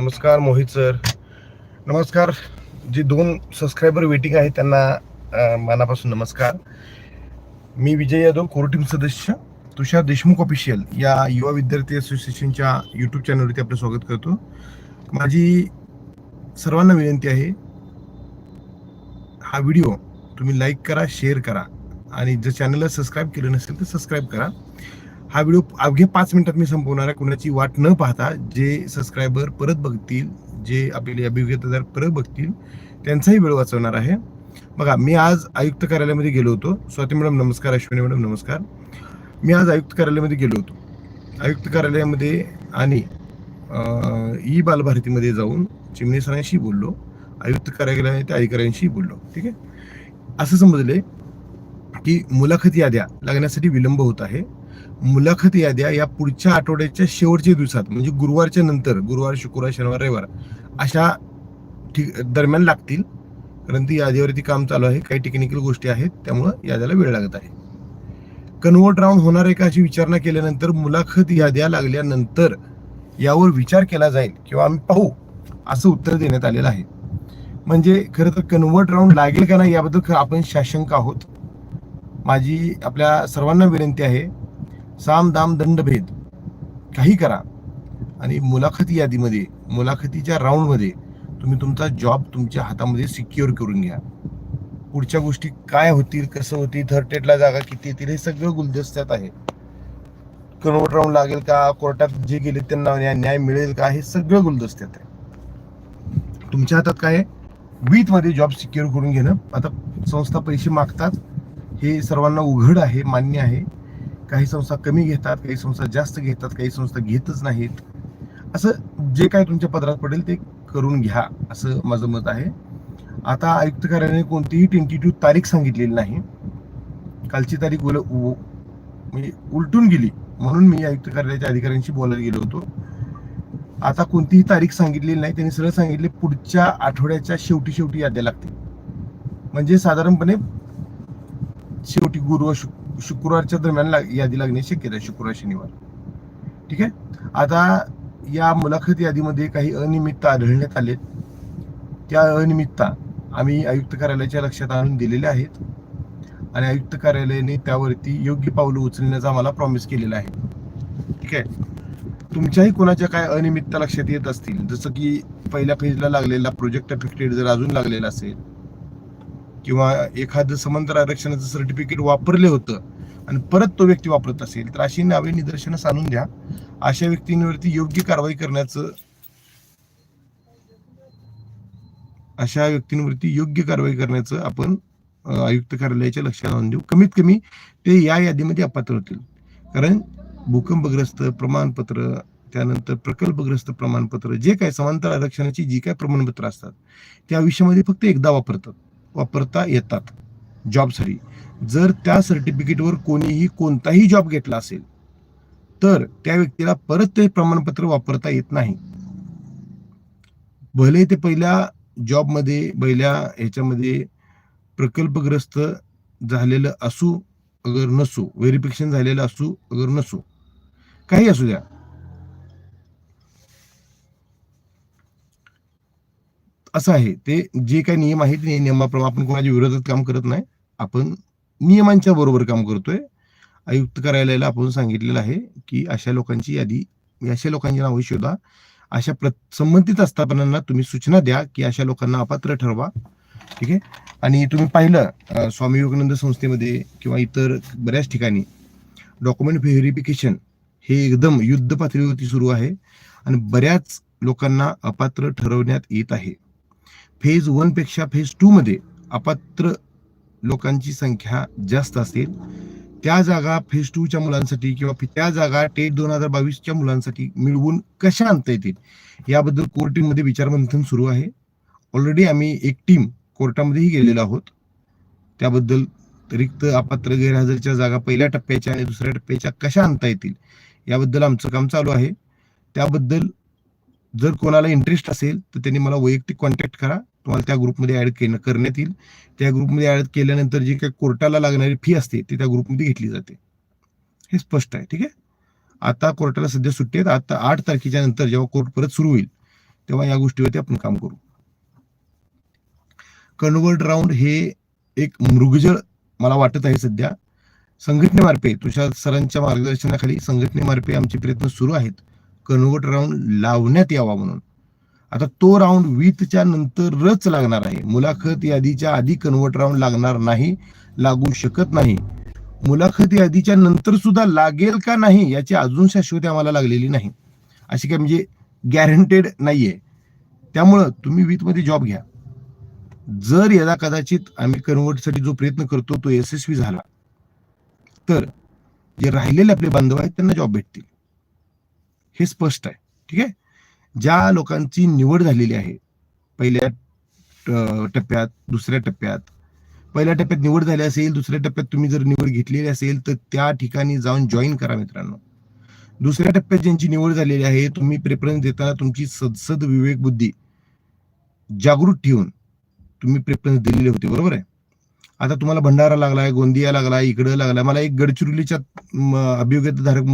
नमस्कार मोहित सर. नमस्कार. जे दोन सबस्क्रायबर वेटिंग आहे त्यांना मनापासून नमस्कार. मी विजय यादव कोर टीम सदस्य तुषार देशमुख ऑफिशियल या युवा विद्यार्थी असोसिएशनच्या यूट्यूब चॅनलवरती आपलं स्वागत करतो. माझी सर्वांना विनंती आहे हा व्हिडिओ तुम्ही लाईक करा शेअर करा. आणि जर चॅनलला सबस्क्राईब केलं नसेल तर सबस्क्राईब करा. हा व्हिडिओ अवघ्या पाच मिनिटात मी संपवणार आहे. कुणाची वाट न पाहता जे सबस्क्रायबर परत बघतील जे आपले अभिज्ञतादार परत बघतील त्यांचाही वेळ वाचवणार आहे. बघा मी आज आयुक्त कार्यालयामध्ये गेलो होतो. स्वाती मॅडम नमस्कार. अश्विनी मॅडम नमस्कार. मी आज आयुक्त कार्यालयामध्ये गेलो होतो. आयुक्त कार्यालयामध्ये आणि ई बालभारतीमध्ये जाऊन चिमणे सरांशी बोललो. आयुक्त कार्यालयाच्या अधिकाऱ्यांशी बोललो. ठीक आहे? असं समजले की मुलाखत याद्या लागण्यासाठी विलंब होत आहे. मुलाखत याद्या या पुढच्या आठवड्याच्या शेवटच्या दिवसात म्हणजे गुरुवारच्या नंतर गुरुवार शुक्रवार शनिवार रविवार अशा ठीक दरम्यान लागतील. कारण ती यादीवरती काम चालू आहे काही टेक्निकल गोष्टी आहेत त्यामुळं याद्याला वेळ लागत आहे. कन्वर्ट राऊंड होणार आहे का अशी विचारणा केल्यानंतर मुलाखत याद्या लागल्यानंतर यावर विचार केला जाईल किंवा आम्ही पाहू असं उत्तर देण्यात आलेलं आहे. म्हणजे खरं तर कन्वर्ट राऊंड लागेल का नाही याबद्दल आपण शाशंक आहोत. माझी आपल्या सर्वांना विनंती आहे साम दाम दंडभेद. काही करा. आणि मुलाखती यादीमध्ये मुलाखतीच्या राऊंडमध्ये तुम्ही तुमचा जॉब तुमच्या हातामध्ये सिक्युअर करून घ्या. पुढच्या गोष्टी काय होतील कसं होतील थर्ड टेटला जागा किती येतील हे सगळं गुलदस्त्यात आहे. कन्वर्ट राऊंड लागेल का कोर्टात जे गेले त्यांना न्याय मिळेल का हे सगळं गुलदस्त्यात आहे. तुमच्या हातात काय वीथमध्ये मध्ये जॉब सिक्युअर करून घेणं. आता संस्था पैसे मागतात. हे सर्वांना उघड आहे मान्य आहे. काही संस्था कमी घेतात काही संस्था जास्त घेतात काही संस्था घेतच नाहीत. असं जे काय तुमच्या पदरात पडेल ते करून घ्या असं माझं मत आहे. आता आयुक्त कार्यालयाने कोणतीही टेंटेटिव्ह तारीख सांगितलेली नाही. कालची तारीख उल उ- म्हणजे उलटून गेली म्हणून मी आयुक्त कार्यालयाच्या अधिकाऱ्यांशी बोलायला गेलो होतो. आता कोणतीही तारीख सांगितलेली नाही त्यांनी सरळ सांगितले पुढच्या आठवड्याच्या शेवटी शेवटी याद्या लागतील. म्हणजे साधारणपणे शेवटी गुरुवार शुक- शुक्रवारच्या दरम्यान लाग- यादी लागणे शक्यता आहे शुक्रवार शनिवार. ठीक आहे? आता या मुलाखत यादीमध्ये काही अनियमितता आढळण्यात आलेत त्या अनियमितता आम्ही आयुक्त कार्यालयाच्या लक्षात आणून दिलेल्या आहेत. आणि आयुक्त कार्यालयाने त्यावरती योग्य पावलं उचलण्याचा आम्हाला प्रॉमिस केलेला आहे. ठीक आहे? तुमच्याही कोणाच्या काय अनियमितता लक्षात येत असतील? जसं की पहिल्या फेजला लागलेला प्रोजेक्ट अफेक्टेड जर अजून लागलेला असेल किंवा एखादं समांतर आरक्षणाचं सर्टिफिकेट वापरले होतं आणि परत तो व्यक्ती वापरत असेल तर अशी नावे निदर्शनास आणून द्या. अशा व्यक्तींवरती योग्य कारवाई करण्याचं अशा व्यक्तींवरती योग्य कारवाई करण्याचं आपण आयुक्त कार्यालयाच्या लक्षात आणून देऊ. कमीत कमी ते या यादीमध्ये अपात्र होतील. कारण भूकंपग्रस्त प्रमाणपत्र त्यानंतर प्रकल्पग्रस्त प्रमाणपत्र जे काय समांतर आरक्षणाची जी काय प्रमाणपत्र असतात त्या आयुष्यामध्ये फक्त एकदा वापरतात. वापरता येतात. जॉबसाठी जर त्या सर्टिफिकेटवर कोणीही कोणताही जॉब घेतला असेल तर त्या व्यक्तीला परत ते प्रमाणपत्र वापरता येत नाही. भले ते पहिल्या जॉबमध्ये पहिल्या ह्याच्यामध्ये प्रकल्पग्रस्त झालेलं असू अगर नसू व्हेरिफिकेशन झालेलं असू अगर नसू काही असू द्या. असं आहे ते जे काही नियम आहेत नियमाप्रमाणे आपण कोणाच्या विरोधात काम करत नाही. आपण नियमांच्या बरोबर काम करतोय. आयुक्त कार्यालयाला आपण सांगितलेलं आहे की अशा लोकांची यादी अशा लोकांची नावं शोधा. अशा प्र संबंधित आस्थापनांना तुम्ही सूचना द्या की अशा लोकांना अपात्र ठरवा. ठीक आहे? आणि तुम्ही पाहिलं स्वामी विवेकानंद संस्थेमध्ये किंवा इतर बऱ्याच ठिकाणी डॉक्युमेंट व्हेरिफिकेशन हे एकदम युद्ध पातळीवरती सुरू आहे. आणि बऱ्याच लोकांना अपात्र ठरवण्यात येत आहे. फेज वनपेक्षा फेज टू मध्ये अपात्र लोकांची संख्या जास्त असेल त्या जागा फेज टूच्या मुलांसाठी किंवा त्या जागा टेट दोन हजार बावीसच्या मुलांसाठी मिळवून कशा आणता येतील? याबद्दल कोर्टीमध्ये विचारमंथन सुरू आहे. ऑलरेडी आम्ही एक टीम कोर्टामध्येही गेलेलो आहोत. त्याबद्दल रिक्त अपात्र गैरहजरच्या जागा पहिल्या टप्प्याच्या आणि दुसऱ्या टप्प्याच्या कशा आणता येतील याबद्दल आमचं काम चालू आहे. त्याबद्दल जर कोणाला इंटरेस्ट असेल तर त्यांनी मला वैयक्तिक कॉन्टॅक्ट करा. तुम्हाला त्या ग्रुपमध्ये ऍड करण्यात येईल. त्या ग्रुपमध्ये ऍड केल्यानंतर जी काही कोर्टाला लागणारी फी असते ती त्या ग्रुपमध्ये घेतली जाते. हे स्पष्ट आहे ठीक आहे? आता कोर्टाला सध्या सुट्टी आहेत. आता आठ तारखेच्या नंतर जेव्हा कोर्ट परत सुरू होईल तेव्हा या गोष्टीवरती आपण काम करू. कन्वर्ट राऊंड हे एक मृगजळ मला वाटत आहे सध्या. संघटनेमार्फे तुषार सरांच्या मार्गदर्शनाखाली संघटनेमार्फे आमचे प्रयत्न सुरू आहेत. कन्वर्ट राऊंड लावण्यात यावा म्हणून. आता तो राऊंड वीतच्या नंतरच लागणार आहे. मुलाखत यादीच्या आधी कन्वर्ट राऊंड लागणार नाही लागू शकत नाही. मुलाखत यादीच्या नंतर सुद्धा लागेल का नाही याची अजून शाश्वती आम्हाला लागलेली नाही. अशी काय म्हणजे गॅरंटेड नाहीये. त्यामुळं तुम्ही वीतमध्ये जॉब घ्या. जर यदा कदाचित आम्ही कन्वर्टसाठी जो प्रयत्न करतो तो यशस्वी झाला तर जे राहिलेले आपले बांधव आहेत त्यांना जॉब भेटतील. हे स्पष्ट आहे. ठीक आहे? ज्या लोकांची निवड झालेली आहे पहिल्या टप्प्यात दुसऱ्या टप्प्यात पहिल्या टप्प्यात निवड झाली असेल दुसऱ्या टप्प्यात तुम्ही जर निवड घेतलेली असेल तर त्या ठिकाणी जाऊन जॉईन करा मित्रांनो. दुसऱ्या टप्प्यात ज्यांची निवड झालेली आहे तुम्ही प्रेफरन्स देताना तुमची सदसद विवेक बुद्धी जागृत ठेवून तुम्ही प्रेफरन्स दिलेले होते. बरोबर आहे? आता तुम्हाला भंडारा लागलाय गोंदिया लागलाय इकडं लागलाय. मला एक गडचिरोलीच्या म, अभियोग्यताधारक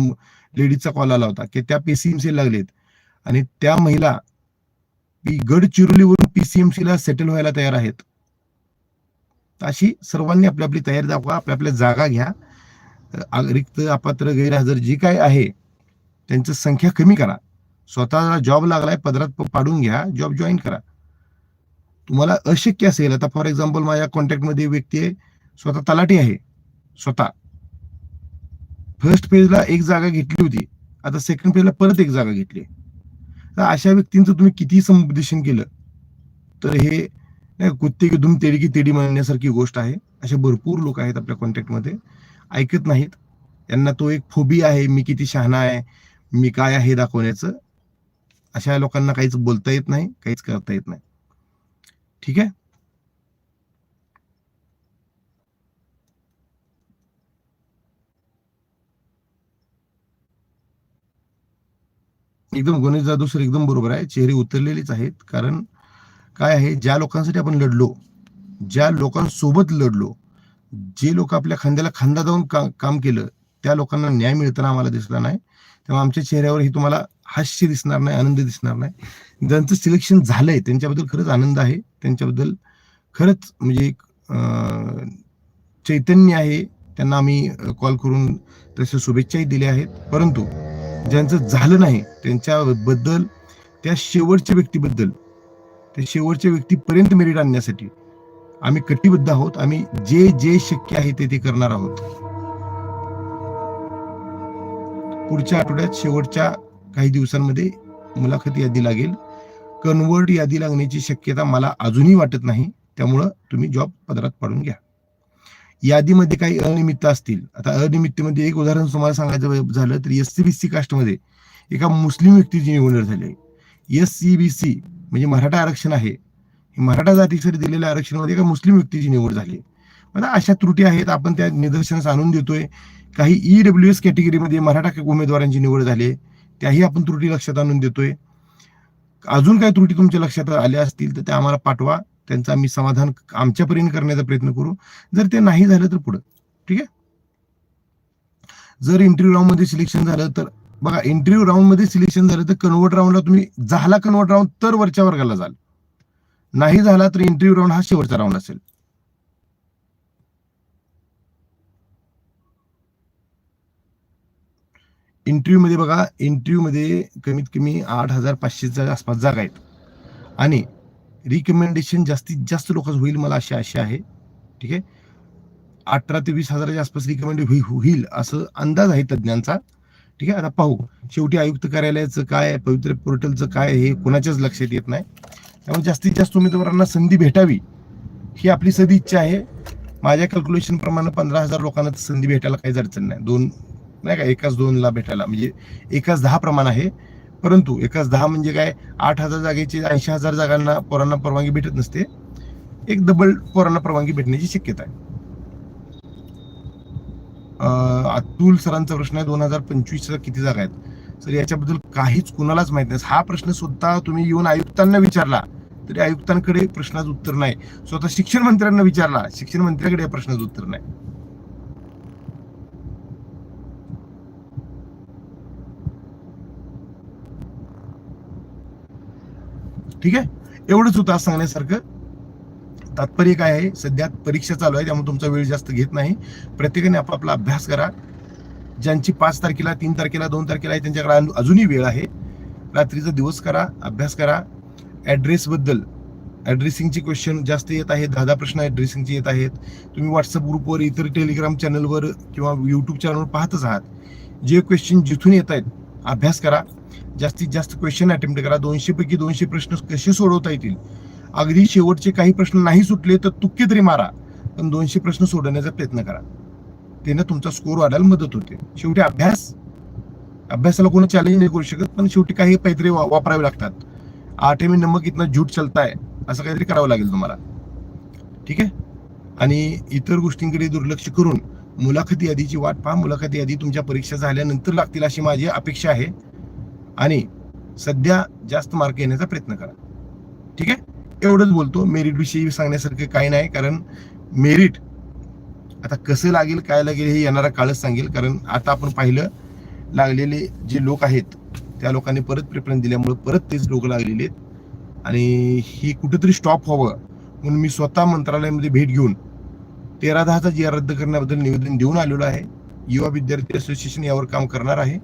लेडीजचा कॉल आला होता की त्या पीसीएमसी लागलेत. आणि त्या महिला गडचिरोलीवरून पीसीएमसी ला सेटल व्हायला तयार आहेत. अशी सर्वांनी आपली आपली तयारी दाखवा आपल्या आपल्या जागा घ्या. रिक्त अपात्र गैरहजर जी काय आहे त्यांची संख्या कमी करा. स्वतःला जॉब लागलाय पदरात पाडून घ्या जॉब जॉईन करा. तुम्हाला अशक्य असेल आता फॉर एक्झाम्पल माझ्या कॉन्टॅक्टमध्ये व्यक्ती आहे स्वतः तलाठी आहे स्वतः. फर्स्ट पेजला एक जागा घेतली होती आता सेकंड पेजला परत एक जागा घेतली तर अशा व्यक्तींचं तुम्ही किती समुपदेशन केलं तर हे कुत्ते की दुम तेडी की तेडी म्हणण्यासारखी गोष्ट आहे. असे भरपूर लोक आहेत आपल्या कॉन्टॅक्टमध्ये ऐकत नाहीत. यांना तो एक फोबी आहे मी किती शहाणा आहे मी काय आहे दाखवण्याचं. अशा लोकांना काहीच बोलता येत नाही काहीच करता येत नाही. ठीक आहे एकदम गणेश जाधव सर एकदम बरोबर आहे. चेहरे उतरलेलेच आहेत. कारण काय आहे? ज्या लोकांसाठी आपण लढलो ज्या लोकांसोबत लढलो जे लोक आपल्या खांद्याला खांदा जाऊन का, काम केलं त्या लोकांना न्याय मिळताना आम्हाला दिसला नाही. तेव्हा आमच्या चेहऱ्यावर ही तुम्हाला हास्य दिसणार नाही आनंद दिसणार नाही. ज्यांचं सिलेक्शन झालंय त्यांच्याबद्दल खरंच आनंद आहे. त्यांच्याबद्दल खरंच म्हणजे एक चैतन्य आहे. त्यांना आम्ही कॉल करून तसे शुभेच्छाही दिल्या आहेत. परंतु ज्यांचं झालं नाही त्यांच्याबद्दल त्या शेवटच्या व्यक्तीबद्दल त्या शेवटच्या व्यक्तीपर्यंत मेरिट आणण्यासाठी आम्ही कटिबद्ध आहोत. आम्ही जे जे शक्य आहे ते ते करणार आहोत. पुढच्या आठवड्यात शेवटच्या काही दिवसांमध्ये मुलाखत यादी लागेल. कन्वर्ट यादी लागण्याची शक्यता मला अजूनही वाटत नाही. त्यामुळं तुम्ही जॉब पदरात पाडून घ्या. यादीमध्ये काही अनियमितता असतील. आता अनियमिततेमध्ये एक उदाहरण तुम्हाला सांगायचं झालं तर एस सी बी सी कास्टमध्ये एका मुस्लिम व्यक्तीची निवड झाली. आहे एस सी बी सी म्हणजे मराठा आरक्षण आहे. हे मराठा जातीसाठी दिलेल्या आरक्षणामध्ये एका मुस्लिम व्यक्तीची निवड झाली. आता अशा त्रुटी आहेत. आपण त्या निदर्शनास आणून देतोय. काही ई डब्ल्यू एस कॅटेगरीमध्ये मराठा उमेदवारांची निवड झाली. आहे त्याही आपण त्रुटी लक्षात आणून देतोय. अजून काही त्रुटी तुमच्या लक्षात आल्या असतील तर त्या आम्हाला पाठवा. त्यांचं आम्ही समाधान आमच्यापर्यंत करण्याचा प्रयत्न करू. जर ते नाही झालं तर पुढं. ठीक आहे? जर इंटरव्ह्यू राऊंडमध्ये सिलेक्शन झालं तर बघा इंटरव्ह्यू राऊंडमध्ये सिलेक्शन झालं तर कन्वर्ट राऊंडला तुम्ही झाला कन्वर्ट राऊंड तर वरच्या वर्गाला जाल. नाही झाला तर इंटरव्ह्यू राऊंड हा शेवटचा राऊंड असेल. इंटरव्ह्यूमध्ये बघा इंटरव्ह्यूमध्ये कमीत कमी आठ हजार पाचशेच्या आसपास जागा आहेत. आणि रिकमेंडेशन जास्तीत जास्त लोकांचं होईल मला अशी आशा आहे. ठीक आहे? अठरा ते वीस हजाराच्या आसपास रिकमेंड होईल असं अंदाज आहे तज्ज्ञांचा. ठीक आहे? आता पाहू. शेवटी आयुक्त कार्यालयाचं काय पवित्र पोर्टलचं काय हे कोणाच्याच लक्षात येत नाही. त्यामुळे जास्तीत जास्त उमेदवारांना संधी भेटावी ही आपली सदी इच्छा आहे. माझ्या कॅल्क्युलेशन प्रमाणे पंधरा हजार लोकांना तर संधी भेटायला काहीच अडचण नाही. दोन नाही का एकाच दोनला भेटायला. म्हणजे एकाच दहा प्रमाण आहे. परंतु एकाच दहा म्हणजे काय आठ हजार जागेची ऐंशी हजार जागांना पोरांना परवानगी भेटत नसते. एक डबल पोरांना परवानगी भेटण्याची शक्यता आहे. अतुल सरांचा प्रश्न आहे दोन हजार पंचवीस किती जागा आहेत? सर याच्याबद्दल काहीच कुणालाच माहीत नाही. हा प्रश्न सुद्धा तुम्ही येऊन आयुक्तांना विचारला तरी आयुक्तांकडे प्रश्नाचं उत्तर नाही. स्वतः शिक्षण मंत्र्यांना विचारला शिक्षण मंत्र्याकडे या प्रश्नाचं उत्तर नाही. ठीक आहे? एवढंच होतं आज सांगण्यासारखं. तात्पर्य काय आहे? सध्या परीक्षा चालू आहे त्यामुळे तुमचा वेळ जास्त घेत नाही. प्रत्येकाने आपापला अभ्यास करा. ज्यांची पाच तारखेला तीन तारखेला दोन तारखेला आहे त्यांच्याकडे अजून- अजूनही वेळ आहे. रात्रीचा दिवस करा अभ्यास करा. ॲड्रेसबद्दल ॲड्रेसिंगचे क्वेश्चन जास्त येत आहेत. दहा दहा प्रश्न ॲड्रेसिंगचे येत आहेत. तुम्ही व्हॉट्सअप ग्रुपवर इतर टेलिग्राम चॅनलवर किंवा यूट्यूब चॅनलवर पाहतच आहात. जे क्वेश्चन जिथून येत आहेत अभ्यास करा. जास्तीत जास्त क्वेश्चन अटेम्प्ट करा. दोनशे पैकी दोनशे प्रश्न कसे सोडवता येतील? अगदी शेवटचे काही प्रश्न नाही सुटले तर तुक्के तरी मारा. पण दोनशे प्रश्न सोडवण्याचा प्रयत्न करा. त्यानं तुमचा स्कोर वाढायला मदत होते. शेवटी अभ्यास. अभ्यासाला कोणी चॅलेंज नाही करू शकत पण शेवटी काही काहीतरी वा- वापरावे लागतात. आठ मी नमक इथनं झूट चलताय असं काहीतरी करावं लागेल तुम्हाला. ठीक आहे? आणि इतर गोष्टींकडे दुर्लक्ष करून मुलाखती यादीची वाट पहा. मुलाखती यादी तुमच्या परीक्षा झाल्यानंतर लागतील अशी माझी अपेक्षा आहे. आणि सध्या जास्त मार्क येण्याचा प्रयत्न करा. ठीक आहे? एवढंच बोलतो. मेरिट विषयी सांगण्यासारखं काही नाही. कारण मेरिट आता कसं लागेल काय लागेल हे येणारा काळच सांगेल. कारण आता आपण पाहिलं लागलेले जे लोक आहेत त्या लोकांनी परत प्रेफरन्स दिल्यामुळे परत तेच लोक लागलेले आहेत. आणि ही कुठेतरी स्टॉप व्हावं. म्हणून मी स्वतः मंत्रालयामध्ये भेट घेऊन तेरा दहाचा जी आर रद्द करण्याबद्दल निवेदन देऊन आलेलो आहे. युवा विद्यार्थी असोसिएशन यावर काम करणार आहे.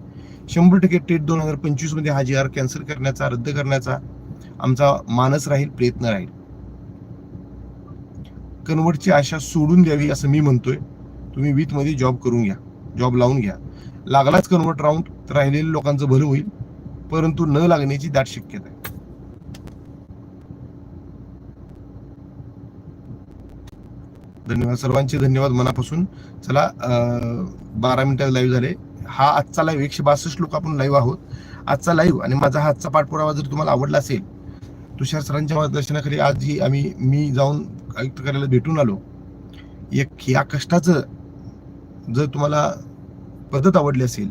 शंभर टक्के टेट दोन हजार पंचवीसमध्ये हा जी आर कॅन्सल करण्याचा रद्द करण्याचा आमचा मानस राहील प्रयत्न राहील. कन्वर्टची आशा सोडून द्यावी असं मी म्हणतोय. तुम्ही विथमध्ये जॉब करून घ्या. जॉब लावून घ्या. लागलाच कन्वर्ट राऊंड तर राहिलेल्या लोकांचं भलं होईल परंतु न लागण्याची दाट शक्यता आहे. धन्यवाद. सर्वांचे धन्यवाद मनापासून. चला बारा मिनिटं लाईव्ह झाले. हा आजचा लाईव्ह एकशे बासष्ट लोक आपण लाईव्ह आहोत. आजचा लाईव्ह आणि माझा हा आजचा पाठपुरावा जर तुम्हाला आवडला असेल तुषार सरांच्या मार्गदर्शनाखाली आजही आम्ही मी जाऊन आयुक्त कार्यालयात भेटून आलो. एक या कष्टाचं जर तुम्हाला पद्धत आवडली असेल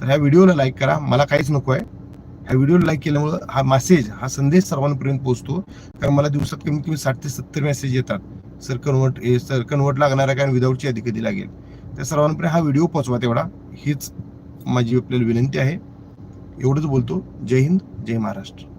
तर ह्या व्हिडिओला लाईक करा. मला काहीच नको आहे ह्या व्हिडिओला लाईक केल्यामुळं हा मेसेज हा संदेश सर्वांपर्यंत पोहोचतो. कारण मला दिवसात कमीत कमी साठ ते सत्तर मेसेज येतात. सर कन्वर्ट सर कन्वर्ट लागणार आहे कारण विदाऊटची यादी कधी लागेल. त्या सर्वांपर्यंत हा व्हिडिओ पोहोचवा तेवढा. हीच माझी आपल्याला विनंती आहे. एवढंच बोलतो. जय हिंद जय महाराष्ट्र.